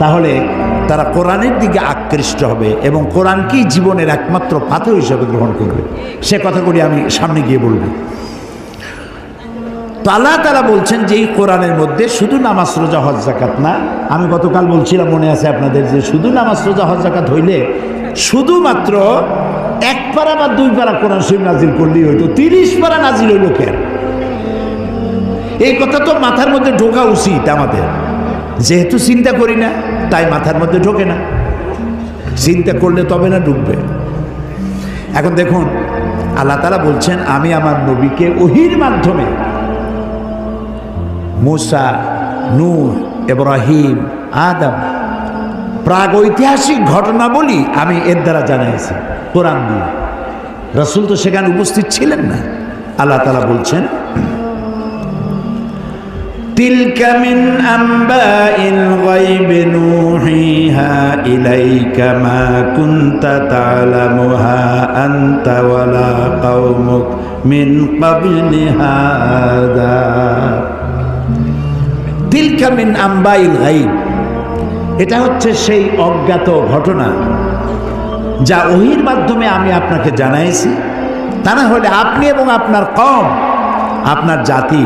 তাহলে তারা কোরআনের দিকে আকৃষ্ট হবে এবং কোরআনকেই জীবনের একমাত্র পাথর হিসেবে গ্রহণ করবে? সে কথাগুলি আমি সামনে গিয়ে বলব। তো আল্লাহ তারা বলছেন যে এই কোরআনের মধ্যে শুধু নামাজ, রোজা, হজ জাকাত না, আমি গতকাল বলছিলাম, মনে আছে আপনাদের, যে শুধু নামাজ, রোজা, হজ জাকাত হইলে শুধুমাত্র এক পারা বা দুই পারা কোরআন শরীফ নাজিল করলেই হইতো, তিরিশ পারা নাজিল হইল কেন এই কথা তো মাথার মধ্যে ঢোকা উচিত আমাদের। যেহেতু চিন্তা করি না তাই মাথার মধ্যে ঢোকে না। চিন্তা করলে তবে না ঢুকবে এখন দেখুন, আল্লাহ তালা বলছেন, আমি আমার নবীকে ওহির মাধ্যমে মুসা নূর ইব্রাহিম, আদম প্রাগ ঐতিহাসিক ঘটনা বলি আমি এর দ্বারা জানাইছি, কোরআন দিয়ে। রসুল তো সেখানে উপস্থিত ছিলেন না। আল্লাহ তালা বলছেন تلك من أنباء الغيب نوحيها إليك ما كنت تعلمها أنت ولا قومك من قبل هذا তিলকা মিন আম্বাইল গাইব এটা হচ্ছে সেই অজ্ঞাত ঘটনা যা ওহির মাধ্যমে আমি আপনাকে জানাইছি তা না হলে আপনি এবং আপনার কম আপনার জাতি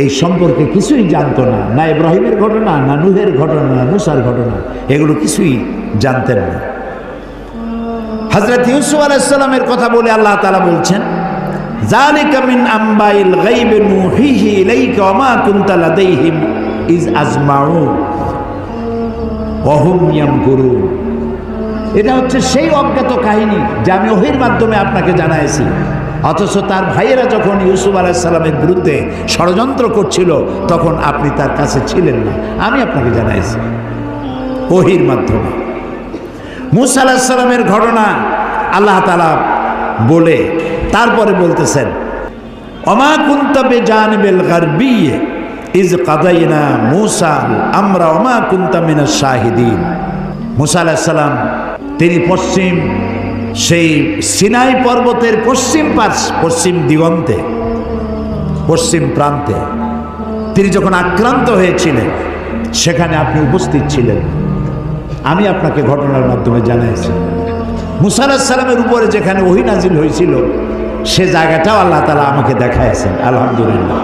এই সম্পর্কে কিছুই জানতো না না ইব্রাহিমের ঘটনা, না নুহের ঘটনা, না মুসার ঘটনা, এগুলো কিছুই জানতেন না। হজরত ইউসুফ আলাইসাল্লামের কথা বলে আল্লাহ তালা বলছেন জালিকা মিন আম্বাইল গাইবে নুহিহি ইলাইকা ওয়া মা কুনতা লাদাইহিম ইজ আজমাউন, ওয়া হুম ইয়ামকুরুন। এটা হচ্ছে সেই অজ্ঞাত কাহিনী যা আমি ওহির মাধ্যমে আপনাকে জানাইছি। অথচ তার ভাইয়েরা যখন ইউসুফ আলাইসাল্লামের বিরুদ্ধে ষড়যন্ত্র করছিল, তখন আপনি তার কাছে ছিলেন না। আমি আপনাকে জানাইছি। ওহির মাধ্যমে। মুসা আলাহিসাল্লামের ঘটনা আল্লাহ তালা বলে, তারপরে বলতেছেন অমা কুন্তবে জানবেল গারবিয়ে ইজ কাদাইনা মুসা আমরা অমা কুন্তামিনা শাহিদিন। মুসা আলাহিসাল্লাম তিনি পশ্চিম সেই সিনাই পর্বতের পশ্চিম পাশ, পশ্চিম দিগন্তে, পশ্চিম প্রান্তে, তিনি যখন আক্রান্ত হয়েছিলেন, সেখানে আপনি উপস্থিত ছিলেন। আমি আপনাকে ঘটনার মাধ্যমে জানাইছি। মুসা সালামের উপরে যেখানে ওহিনাজিল হয়েছিল, সে জায়গাটাও আল্লাহ তালা আমাকে দেখাইছেন। আলহামদুলিল্লাহ।